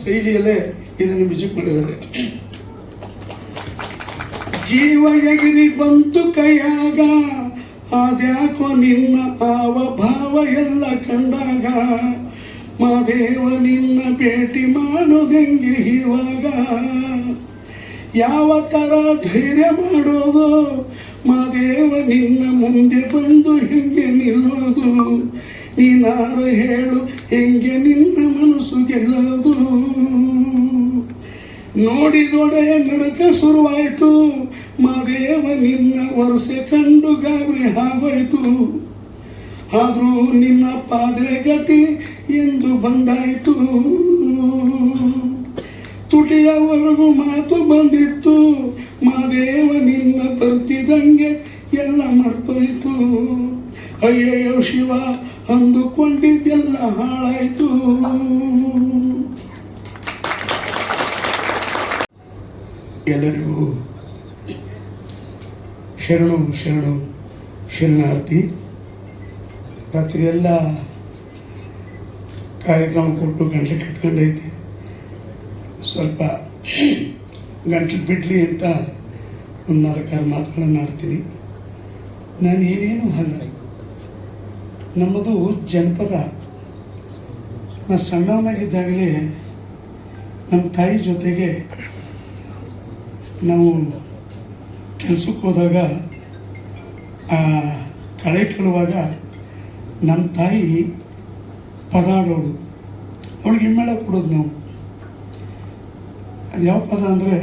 ಶೈಲಿಯಲ್ಲೇ ಇದನ್ನು ಮ್ಯೂಸಿಕ್ ಮಾಡಿದ್ದಾರೆ ಜೀವ ಎಗಿರಿ ಬಂತು ಕೈಯಾಗ ಅದ್ಯಾಕೋ ನಿನ್ನ ಆವ ಭಾವ ಎಲ್ಲ ಕಂಡಾಗ, ಮಾದೇವ ನಿನ್ನ ಭೇಟಿ ಮಾಡೋದೆಂಗೆ ಇವಾಗ ಯಾವ ಥರ ಧೈರ್ಯ ಮಾಡೋದು? ಮಾದೇವ ನಿನ್ನ ಮುಂದೆ ಬಂದು ಹೆಂಗೆ ನಿಲ್ಲೋದು? ನೀನಾರು ಹೇಳು, ಹೆಂಗೆ ನಿನ್ನ ಮನಸ್ಸು ಗೆಲ್ಲದು ನೋಡಿದೊಡೆ ನಡುಕ ಶುರುವಾಯಿತು, ಮಾದೇವ ನಿನ್ನ ವರ್ಷೆ ಕಂಡು ಗಾಬರಿ ಆಗೋಯ್ತು ಆದರೂ ನಿನ್ನ ಪಾದೆ ಗತಿ ಎಂದು ಬಂದಾಯಿತು. ತುಟಿಯವರೆಗೂ ಮಾತು ಬಂದಿತ್ತು, ಮಾದೇವ ನಿನ್ನ ಬರ್ತಿದಂಗೆ ಎಲ್ಲ ಮರ್ತೋಯ್ತು. ಅಯ್ಯಯ್ಯೋ ಶಿವ ಅಂದುಕೊಂಡಿದ್ದೆಲ್ಲ ಹಾಳಾಯ್ತು. ಎಲ್ಲರಿಗೂ ಶರಣು ಶರಣು, ಶರಣಾರ್ಥಿ. ರಾತ್ರಿ ಎಲ್ಲ ಕಾರ್ಯಕ್ರಮ ಕೊಟ್ಟು ಗಂಟೆ ಕಟ್ಕೊಂಡೈತಿ. ಸ್ವಲ್ಪ ಗಂಟಲು ಬಿಡಲಿ ಅಂತ ಒಂದು ನಾಲ್ಕಾರು ಮಾತುಗಳನ್ನು ಆಡ್ತೀನಿ. ನಾನು ಏನೇನು ಅಲ್ಲ. ನಮ್ಮದು ಜನಪದ. ನಾ ಸಣ್ಣವನಾಗಿದ್ದಾಗಲೇ ನಮ್ಮ ತಾಯಿ ಜೊತೆಗೆ ನಾವು ಕೆಲಸಕ್ಕೆ ಹೋದಾಗ ಕಳೆ ಕೀಳುವಾಗ ನಮ್ಮ ತಾಯಿ ಪದ ಆಡೋಳು ಅವಳಿಗೆ ಹಿಮ್ಮೇಳ ಕೊಡೋದು ನಾವು. ಅದು ಯಾವ ಪದ ಅಂದರೆ,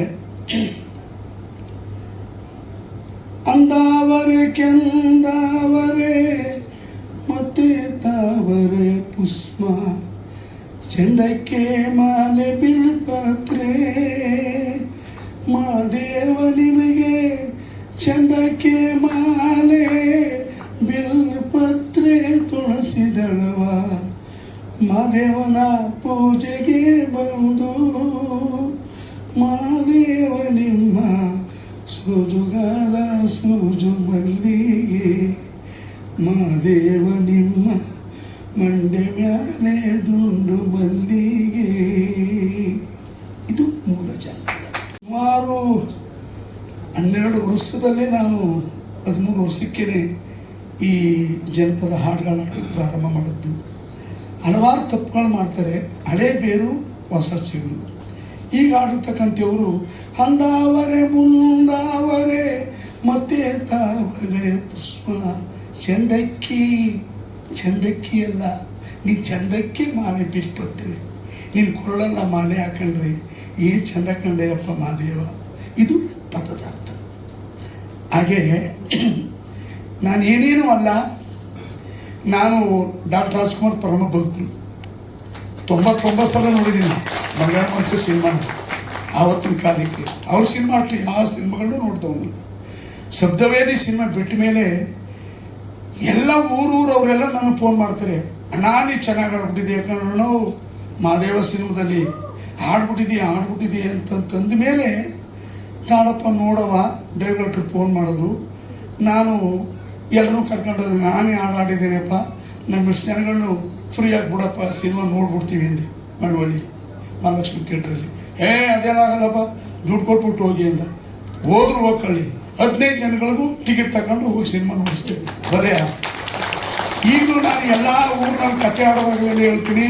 ಅಂದಾವರೆ, ಕೆಂದಾವರೆ ಪುಷ್ಪ ಚಂದಕ್ಕೆ ಮಾಲೆ ವರ್ಷದಲ್ಲೇ ನಾನು ಹದಿಮೂರು ವರ್ಷಕ್ಕೇ ಈ ಜನಪದ ಹಾಡುಗಳನ್ನ ಪ್ರಾರಂಭ ಮಾಡಿದ್ದು. ಹಲವಾರು ತಪ್ಪುಗಳು ಮಾಡ್ತಾರೆ, ಹಳೆ ಬೇರು ಹೊಸ ಸಿಗರು. ಈಗ ಆಡಿರ್ತಕ್ಕಂಥವರು ಅಂದಾವರೆ ಮುಂದಾವರೆ, ಮತ್ತೆ ತಾವರೆ ಪುಷ್ಪ, ಚಂದಕ್ಕಿ ಚಂದಕ್ಕಿ ಅಲ್ಲ, ನೀ ಚಂದಕ್ಕೆ ಮಾಲೆ ಬಿಲ್ಪತ್ರಿ ನೀನು ಕೊರಳಲ್ಲ ಮಾಲೆ ಹಾಕೊಂಡ್ರಿ, ಏನು ಚಂದ ಕಂಡೆಯಪ್ಪ ಮಾದೇವ ಇದು ಪದದ ಅರ್ಥ. ಹಾಗೆ ನಾನು ಏನೇನು ಅಲ್ಲ. ನಾನು ಡಾಕ್ಟರ್ ರಾಜ್ಕುಮಾರ್ ಪರಮ ಭಕ್ತರು. ತೊಂಬತ್ತೊಂಬತ್ತು ಸಲ ನೋಡಿದ್ದೀನಿ ಬಂಗಾರ ಮನಸ್ಸು ಸಿನಿಮಾ ಆವತ್ತಿನ ಕಾಲಕ್ಕೆ. ಅವ್ರ ಸಿನಿಮಾ ಅಷ್ಟು, ಯಾವ ಸಿನಿಮಾಗಳನ್ನೂ ನೋಡ್ತಾವನು ಶಬ್ದವೇದಿ ಸಿನಿಮಾ ಬಿಟ್ಟ ಮೇಲೆ ಎಲ್ಲ ಊರೂರು ಅವರೆಲ್ಲ ನನಗೆ ಫೋನ್ ಮಾಡ್ತಾರೆ. ಅಣ್ಣ ಚೆನ್ನಾಗಿ ಆಡ್ಬಿಟ್ಟಿದೆ ಯಾಕಂದ್ರೆ ಮಹಾದೇವ ಸಿನಿಮಾದಲ್ಲಿ ಹಾಡ್ಬಿಟ್ಟಿದ್ದೀಯ ಹಾಡ್ಬಿಟ್ಟಿದ್ದೀಯ ಅಂತಂತಂದ ಮೇಲೆ ತಾಳಪ್ಪ ನೋಡವ ಡೈರೆಕ್ಟ್ರ್ ಫೋನ್ ಮಾಡಿದ್ರು. ನಾನು ಎಲ್ಲರೂ ಕರ್ಕೊಂಡು ನಾನೇ ಹಾಡು ಆಡಿದ್ದೇನೆಪ್ಪ ನಮ್ಮ ಜನಗಳನ್ನು ಫ್ರೀ ಆಗಿಬಿಡಪ್ಪ ಸಿನಿಮಾ ನೋಡ್ಬಿಡ್ತೀವಿ ಅಂದೆ, ಮಳವಳ್ಳಿ, ಮಹಾಲಕ್ಷ್ಮಿ ಥಿಯೇಟ್ರಲ್ಲಿ ಏ, ಅದೇನಾಗಲ್ಲಪ್ಪ, ದುಡ್ಡು ಕೊಟ್ಬಿಟ್ಟು ಹೋಗಿ ಅಂತ. ಹೋದ್ರು ಹೋಗ್ಕೊಳ್ಳಿ ಹದಿನೈದು ಜನಗಳಿಗೂ ಟಿಕೆಟ್ ತಗೊಂಡು ಹೋಗಿ ಸಿನಿಮಾ ನೋಡಿಸ್ತೀವಿ. ಬರೆಯ ಈಗಲೂ ನಾನು ಎಲ್ಲ ಊರಿನಲ್ಲಿ ಕತೆ ಆಡುವಾಗಲೇ ಹೇಳ್ತೀನಿ.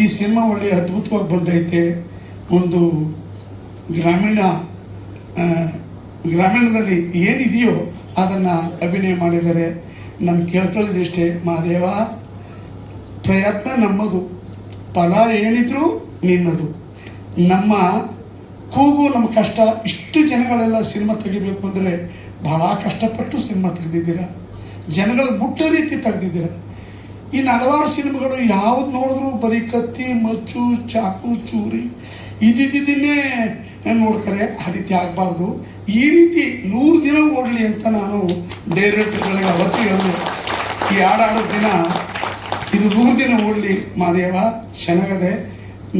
ಈ ಸಿನಿಮಾ ಒಳ್ಳೆ ಅದ್ಭುತವಾಗಿ ಬಂದೈತೆ. ಒಂದು ಗ್ರಾಮೀಣ ಗ್ರಾಮೀಣದಲ್ಲಿ ಏನಿದೆಯೋ ಅದನ್ನು ಅಭಿನಯ ಮಾಡಿದ್ದಾರೆ ನಾನು ಕೇಳ್ಕೊಳ್ಳೋದಿಷ್ಟೇ ಮಹಾದೇವ, ಪ್ರಯತ್ನ ನಮ್ಮದು. ಫಲ ಏನಿದ್ರೂ ನಿನ್ನದು. ನಮ್ಮ ಕೂಗು, ನಮ್ಮ ಕಷ್ಟ, ಇಷ್ಟು ಜನಗಳೆಲ್ಲ ಸಿನಿಮಾ ತೆಗಿಬೇಕು ಅಂದರೆ ಭಾಳ ಕಷ್ಟಪಟ್ಟು ಸಿನಿಮಾ ತೆಗೆದಿದ್ದೀರ. ಜನಗಳ ಮುಟ್ಟ ರೀತಿ ತೆಗೆದಿದ್ದೀರ. ಇನ್ನು ಹಲವಾರು ಸಿನಿಮಾಗಳು ಯಾವ್ದು ನೋಡಿದ್ರು ಬರೀ ಕತ್ತಿ, ಮಚ್ಚು, ಚಾಕು, ಚೂರಿ ಇದ್ದಿದ್ದನ್ನೇ ನೋಡ್ತಾರೆ ಆ ರೀತಿ ಆಗಬಾರ್ದು. ಈ ರೀತಿ ನೂರು ದಿನ ಓಡಲಿ ಅಂತ ನಾನು ಡೈರೆಕ್ಟರ್ಗಳಿಗೆ ಅವತ್ತು ಹೇಳಿದೆ. ಈ ಹಾಡಾಡೋ ದಿನ, ಇದು ನೂರು ದಿನ ಓಡಲಿ ಮಾದೇವ ಚೆನ್ನಾಗದೆ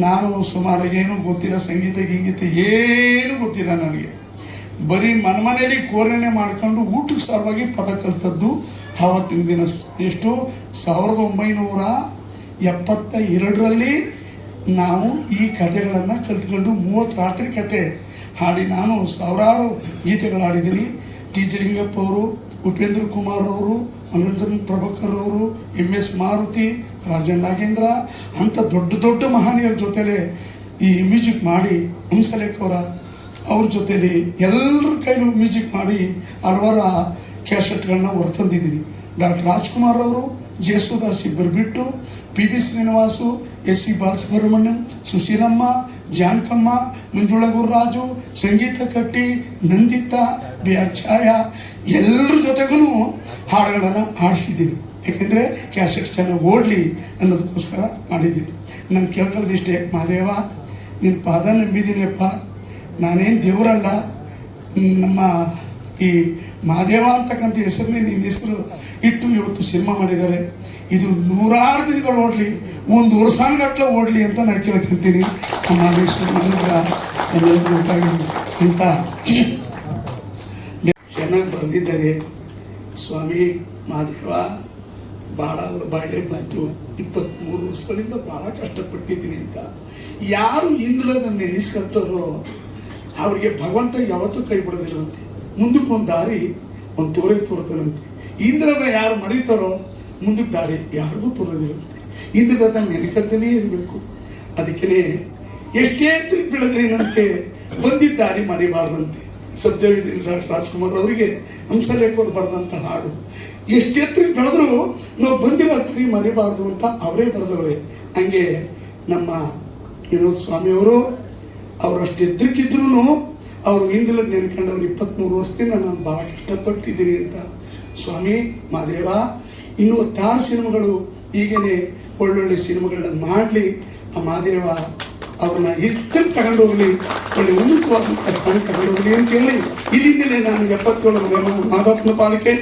ನಾನು ಸುಮಾರು ಏನು ಗೊತ್ತಿಲ್ಲ, ಸಂಗೀತ, ಗೀಂಗೀತ ಏನು ಗೊತ್ತಿಲ್ಲ ನನಗೆ. ಬರೀ ಮನಮನೇಲಿ ಕೋರಣೆ ಮಾಡ್ಕೊಂಡು ಊಟಕ್ಕೆ ಸಲುವಾಗಿ ಪದ ಕಲ್ತದ್ದು ಆವತ್ತಿನ ದಿನ ಎಷ್ಟು? ಸಾವಿರದ ಒಂಬೈನೂರ ಎಪ್ಪತ್ತ ಎರಡರಲ್ಲಿ ನಾವು ಈ ಕಥೆಗಳನ್ನು ಕಲ್ತ್ಕೊಂಡು ಮೂವತ್ತು ರಾತ್ರಿ ಕತೆ ಹಾಡಿ ನಾನು ಸಾವಿರಾರು ಗೀತೆಗಳು ಹಾಡಿದ್ದೀನಿ. ಟಿ. ಜಿ ಲಿಂಗಪ್ಪ ಅವರು, ಉಪೇಂದ್ರ ಕುಮಾರ್ ಅವರು ಮನೋರಂಜನ್ ಪ್ರಭಾಕರ್ ಅವರು ಎಂ ಎಸ್. ಮಾರುತಿ, ರಾಜನ್ ನಾಗೇಂದ್ರ ಅಂಥ ದೊಡ್ಡ ದೊಡ್ಡ ಮಹನೀಯರ ಜೊತೆಲೆ ಈ ಮ್ಯೂಸಿಕ್ ಮಾಡಿ ಹಂಸಲೇಖ ಅವರ, ಅವ್ರ ಜೊತೇಲಿ ಎಲ್ಲರ ಕೈಲೂ ಮ್ಯೂಸಿಕ್ ಮಾಡಿ ಹಲವಾರು ಕ್ಯಾಸೆಟ್ಗಳನ್ನ ಹೊರತಂದಿದ್ದೀನಿ. ಡಾಕ್ಟರ್ ರಾಜ್ಕುಮಾರ್ ಅವರು ಜೇಸುದಾಸ್ ಇಬ್ಬರು ಬಿಟ್ಟು P B Srinivas, S C Balasubrahmanyam, Susheelamma, Janakamma Manjula Gururaj ಸಂಗೀತ ಕಟ್ಟಿ, ನಂದಿತಾ ಬಿ ಆರ್ ಛಾಯಾ ಎಲ್ಲರ ಜೊತೆಗೂ ಹಾಡುಗಳನ್ನು ಹಾಡಿಸಿದ್ದೀನಿ. ಯಾಕೆಂದರೆ ಕ್ಯಾಸೆಟ್ಸ್ ಚೆನ್ನಾಗಿ ಓಡಲಿ ಅನ್ನೋದಕ್ಕೋಸ್ಕರ ಮಾಡಿದ್ದೀನಿ. ನಾನು ಕೇಳ್ಕೊಳ್ಳೋದಿಷ್ಟೇ ಮಹಾದೇವ ನಿನ್ನ ಪಾದ ನಂಬಿದ್ದೀನಿಯಪ್ಪ ನಾನೇನು ದೇವರಲ್ಲ, ನಮ್ಮ ಈ ಮಹಾದೇವ ಅಂತಕ್ಕಂಥ ಹೆಸರನ್ನೇ ನಿನ್ನ ಹೆಸರು ಇಟ್ಟು ಇವತ್ತು ಸಿನಿಮಾ ಮಾಡಿದ್ದಾರೆ. ಇದು ನೂರಾರು ದಿನಗಳು ಓಡಲಿ, ಒಂದು ವರ್ಷಾನ್ಗಟ್ಲೆ ಓಡಲಿ ಅಂತ ನಾನು ಕೇಳ್ಕೊಂತೀನಿ ನಮ್ಮ ಅಂತ ಚೆನ್ನಾಗಿ ಬರೆದಿದ್ದಾರೆ ಸ್ವಾಮಿ, ಮಹಾದೇವ ಭಾಳ ಅವ್ರ ಬಾಯಿಲೆ ಬಂತು. ಇಪ್ಪತ್ತ್ಮೂರು ವರ್ಷಗಳಿಂದ ಭಾಳ ಕಷ್ಟಪಟ್ಟಿದ್ದೀನಿ ಅಂತ. ಯಾರು ಇಂದ್ರದನ್ನು ನೆನೆಸ್ಕತ್ತಾರೋ ಅವ್ರಿಗೆ ಭಗವಂತ ಯಾವತ್ತೂ ಕೈ ಬಿಡೋದಿಲ್ಲವಂತೆ ಮುಂದಕ್ಕೆ ಒಂದು ದಾರಿ ಒಂದು ತೋರೆ ತೋರ್ತಾನಂತೆ. ಇಂದ್ರದ ಯಾರು ಮಡಿತಾರೋ ಮುಂದಕ್ಕೆ ದಾರಿ ಯಾರಿಗೂ ತೋರೋದಿರುತ್ತೆ. ಇಂದ್ರದ ನೆನಕಂತನೇ ಇರಬೇಕು. ಅದಕ್ಕೆ ಎಷ್ಟೇ ತಿರುಗಿ ಬೆಳೆದ್ರೇನಂತೆ ಬಂದಿದ್ದ ದಾರಿ ಮರಿಬಾರ್ದಂತೆ. ಸದ್ಯವಿದ್ರಿ ರಾಜ್ಕುಮಾರ್ ಅವರಿಗೆ ಹಂಸಲೇಖವ್ರು ಬರೆದಂಥ ಹಾಡು. ಎಷ್ಟೆತ್ತರಿಗೆ ಬೆಳೆದ್ರು ನಾವು ಬಂದಿರೋ ದಾರಿ ಮರಿಬಾರ್ದು ಅಂತ ಅವರೇ ಬರೆದವರೇ. ಹಂಗೆ ನಮ್ಮ ವಿನೋದ್ ಸ್ವಾಮಿಯವರು ಅವರಷ್ಟು ಎತ್ತರಕ್ಕಿದ್ರು ಅವರು ನೆನ್ಕೊಂಡು ಅವ್ರು ಇಪ್ಪತ್ತ್ಮೂರು ವರ್ಷದಿಂದ ನಾನು ಭಾಳ ಇಷ್ಟಪಟ್ಟಿದ್ದೀನಿ ಅಂತ. ಸ್ವಾಮಿ ಮಾದೇವ ಇನ್ನು ತಾರ ಸಿನಿಮಾಗಳು ಈಗೇನೆ ಒಳ್ಳೊಳ್ಳೆ ಸಿನಿಮಾಗಳನ್ನ ಮಾಡಲಿ. ಆ ಮಾದೇವ ಅವ್ರನ್ನ ಎತ್ತರ ತಗೊಂಡು ಹೋಗ್ಲಿ ಒಳ್ಳೆ ಉನ್ನತವಾದಂಥ ಸ್ಥಾನ ತಗೊಂಡು ಹೋಗ್ಲಿ ಅಂತ ಹೇಳಿ ಇಲ್ಲಿಂದಲೇ ನಾನು ಎಪ್ಪತ್ತೇಳು ಮಾಧವಪ್ಪನ ಪಾಲಿಕೆ.